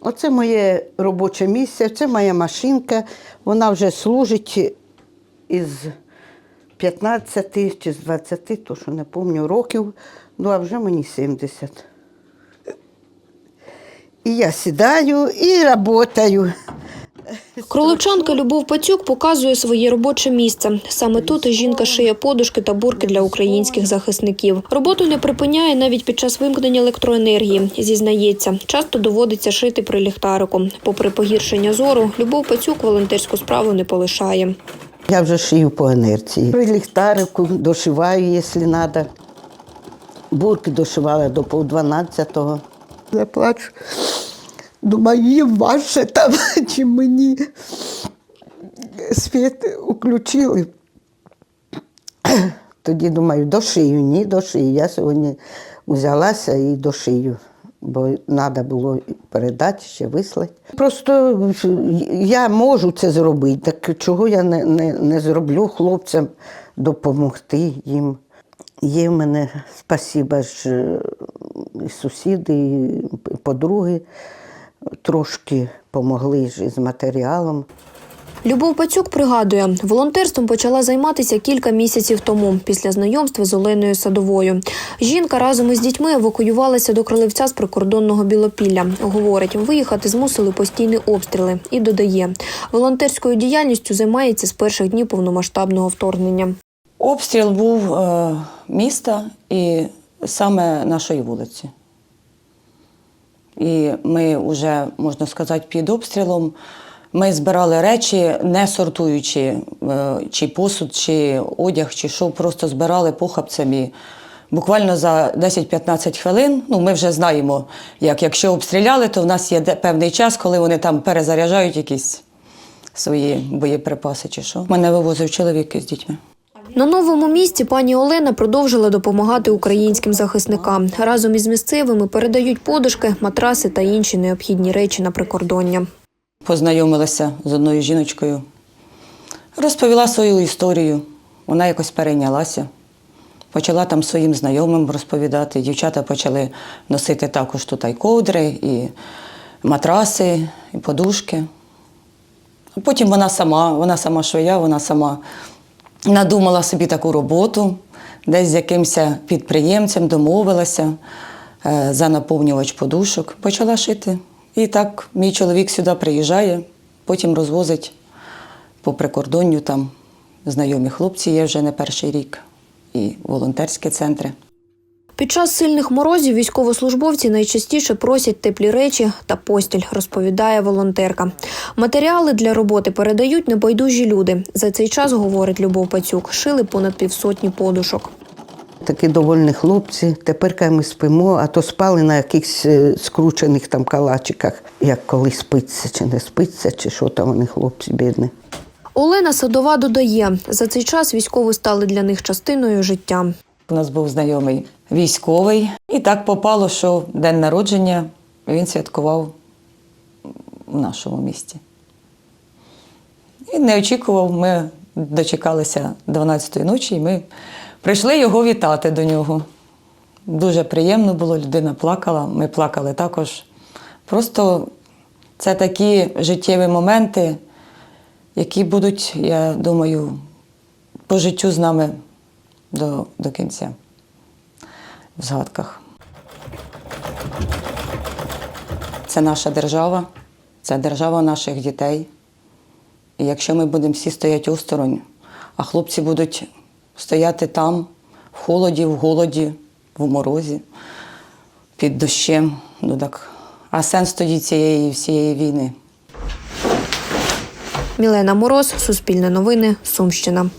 Оце моє робоче місце, це моя машинка. Вона вже служить із 15 чи з 20, то що не пам'ятаю, років, ну а вже мені 70. І я сідаю і працюю. Кроличанка Любов Пацюк показує своє робоче місце. Саме тут жінка шиє подушки та бурки для українських захисників. Роботу не припиняє навіть під час вимкнення електроенергії. Зізнається, часто доводиться шити при ліхтарику. Попри погіршення зору, Любов Пацюк волонтерську справу не полишає. Я вже шию по інерції. При ліхтарику дошиваю, якщо треба. Бурки дошивала до пів 12-го. Я плачу. Думаю, їм важче там, чи мені світ включили. Тоді думаю, дошию, ні, дошию. Я сьогодні взялася і дошию, бо треба було передати, ще вислати. Просто я можу це зробити, так чого я не, не, не зроблю хлопцям допомогти їм. Є в мене спасіба ж е, і сусіди, і подруги трошки допомогли ж із матеріалом. Любов Пацюк пригадує, волонтерством почала займатися кілька місяців тому, після знайомства з Оленою Садовою. Жінка разом із дітьми евакуювалася до Криливця з прикордонного Білопілля. Говорить, виїхати змусили постійні обстріли. І додає, волонтерською діяльністю займається з перших днів повномасштабного вторгнення. Обстріл був е, міста і саме нашої вулиці. І ми вже, можна сказати, під обстрілом. Ми збирали речі, не сортуючи е, чи посуд, чи одяг, чи що, просто збирали похапцями. Буквально за 10-15 хвилин, ну ми вже знаємо, як якщо обстріляли, то в нас є певний час, коли вони там перезаряджають якісь свої боєприпаси чи що. Мене вивозив чоловік з дітьми. На новому місці пані Олена продовжила допомагати українським захисникам. Разом із місцевими передають подушки, матраси та інші необхідні речі на прикордоння. познайомилася з одною жіночкою, розповіла свою історію. Вона якось перейнялася. Почала там своїм знайомим розповідати. Дівчата почали носити також тут і ковдри, і матраси, і подушки. Потім вона сама, вона сама швея, вона сама надумала собі таку роботу, десь з якимось підприємцем домовилася е, за наповнювач подушок, почала шити. І так мій чоловік сюди приїжджає, потім розвозить по прикордонню там знайомі хлопці є вже не перший рік, і волонтерські центри. Під час сильних морозів військовослужбовці найчастіше просять теплі речі та постіль, розповідає волонтерка. Матеріали для роботи передають небайдужі люди. За цей час, говорить Любов Пацюк, шили понад півсотні подушок. Такі довольні хлопці. Тепер коли ми спимо, а то спали на якихось е, скручених там калачиках, як коли спиться чи не спиться, чи що там вони хлопці бідні. Олена Садова додає, за цей час військові стали для них частиною життя. У нас був знайомий військовий, і так попало, що день народження він святкував в нашому місті. І не очікував, ми дочекалися 12-ї ночі, і ми прийшли його вітати до нього. Дуже приємно було, людина плакала, ми плакали також. Просто це такі життєві моменти, які будуть, я думаю, по життю з нами до, до кінця в згадках. Це наша держава, це держава наших дітей. І якщо ми будемо всі стояти осторонь, а хлопці будуть стояти там, в холоді, в голоді, в морозі, під дощем, ну так. А сенс тоді цієї всієї війни. Мілена Мороз, Суспільне новини, Сумщина.